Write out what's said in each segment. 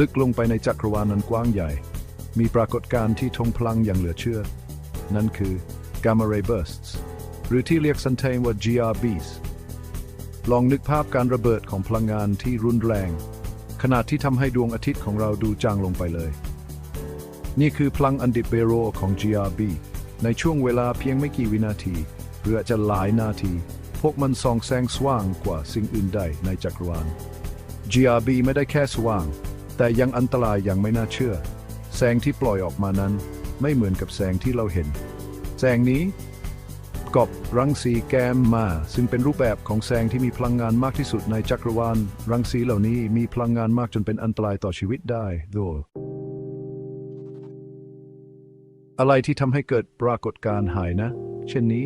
ลึกลงไปในจักรวาลนั้นกว้างใหญ่ มีปรากฏการณ์ที่ทงพลังอย่างเหลือเชื่อ นั่นคือ Gamma Ray Bursts หรือที่เรียกสันเทงว่า GRBs ลองนึกภาพการระเบิดของพลังงานที่รุนแรง ขนาดที่ทำให้ดวงอาทิตย์ของเราดูจางลงไปเลย นี่คือพลังอันดิบเบโรของ GRB ในช่วงเวลาเพียงไม่กี่วินาทีหรืออาจจะหลายนาที พวกมันส่องแสงสว่างกว่าสิ่งอื่นใดในจักรวาล GRB ไม่ได้แค่สว่าง แต่ยังอันตรายอย่างไม่น่าเชื่อ แสงที่ปล่อยออกมานั้น ไม่เหมือนกับแสงที่เราเห็น แสงนี้กอบรังสีแกมมา ซึ่งเป็นรูปแบบของแสงที่มีพลังงานมากที่สุดในจักรวาล รังสีเหล่านี้มีพลังงานมากจนเป็นอันตรายต่อชีวิตได้โดยอะไรที่ทำให้เกิดปรากฏการณ์หายนะ เช่นนี้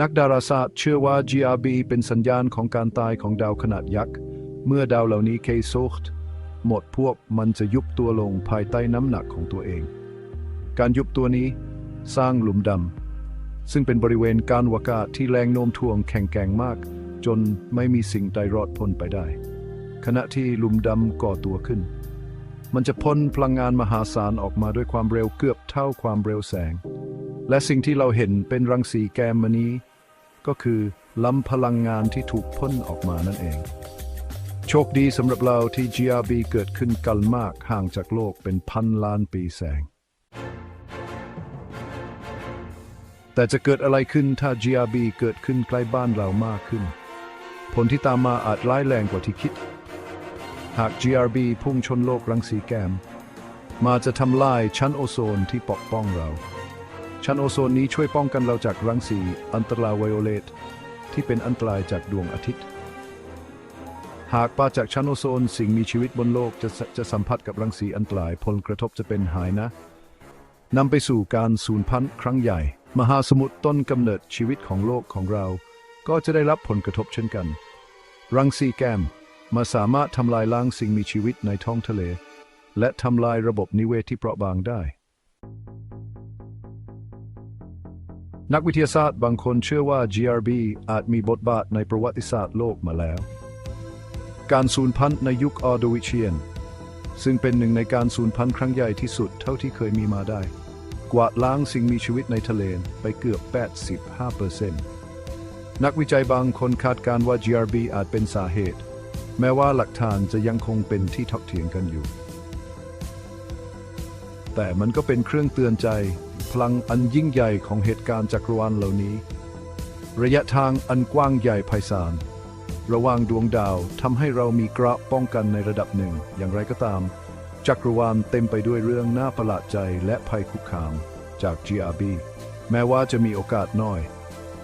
นักดาราศาสตร์เชื่อว่า GRB เป็นสัญญาณของการตายของดาวขนาดยักษ์ เมื่อดาวเหล่านี้เคโซก หมดพวกมันจะยุบตัวลงภายใต้น้ำหนักของตัวเอง การยุบตัวนี้สร้างหลุมดำ ซึ่งเป็นบริเวณการวากาศที่แรงโน้มถ่วงแข็งแกร่งมาก จนไม่มีสิ่งใดรอดพ้นไปได้ ขณะที่หลุมดำก่อตัวขึ้น มันจะพ่นพลังงานมหาศาลออกมาด้วยความเร็วเกือบเท่าความเร็วแสง และสิ่งที่เราเห็นเป็นรังสีแกมมานี้ ก็คือลำพลังงานที่ถูกพ่นออกมานั่นเอง โชคดีสำหรับเราที่ GRB เกิดขึ้นไกันมากห่างจากโลกเป็นพันล้านปีแสง แต่จะเกิดอะไรขึ้นถ้า GRB เกิดขึ้นใกล้บ้านเรามากขึ้น ผลที่ตามมาอาจร้ายแรงกว่าที่คิด หาก GRB พุ่งชนโลกรังสีแกม มาจะทำลายชั้นโอโซนที่ปกป้องเรา ชั้นโอโซนนี้ช่วยป้องกันเราจากรังสีอันตราไวโอเลตที่เป็นอันตรายจากดวงอาทิตย์ หากปราจากชั้นโอโซน สิ่งมีชีวิตบนโลกจะจะสัมผัสกับรังสีอันตราย ผลกระทบจะเป็นหายนะนำไปสู่การสูญพันธุ์ครั้งใหญ่ มหาสมุทรต้นกำเนิดชีวิตของโลกของเรา ก็จะได้รับผลกระทบเช่นกัน รังสีแกมมาสามารถทำลายล้างสิ่งมีชีวิตในท้องทะเล และทำลายระบบนิเวศที่เปราะบางได้ นักวิทยาศาสตร์บางคนเชื่อว่า GRB อาจมีบทบาทในประวัติศาสตร์โลกมาแล้ว การสูญพันธุ์ในยุคออร์โดวิเชียน ซึ่งเป็นหนึ่งในการสูญพันธุ์ครั้งใหญ่ที่สุดเท่าที่เคยมีมาได้ กวาดล้างสิ่งมีชีวิตในทะเลไปเกือบ 85%นักวิจัยบางคนคาดการณ์ว่า GRB อาจเป็นสาเหตุ แม้ว่าหลักฐานจะยังคงเป็นที่ถกเถียงกันอยู่ แต่มันก็เป็นเครื่องเตือนใจ พลังอันยิ่งใหญ่ของเหตุการณ์จักรวาลเหล่านี้ ระยะทางอันกว้างใหญ่ไพศาล ระว่างดวงดาวทำให้เรามีกระป้องกันในระดับหนึ่ง อย่างไรก็ตาม จักรวาลเต็มไปด้วยเรื่องน่าประหลาดใจและภัยคุกคามจาก GRB แม้ว่าจะมีโอกาสน้อย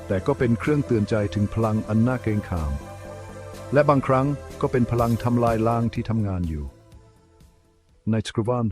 แต่ก็เป็นเครื่องเตือนใจถึงพลังอันน่าเกรงขาม และบางครั้งก็เป็นพลังทำลายล้างที่ทำงานอยู่ ในจักรวาล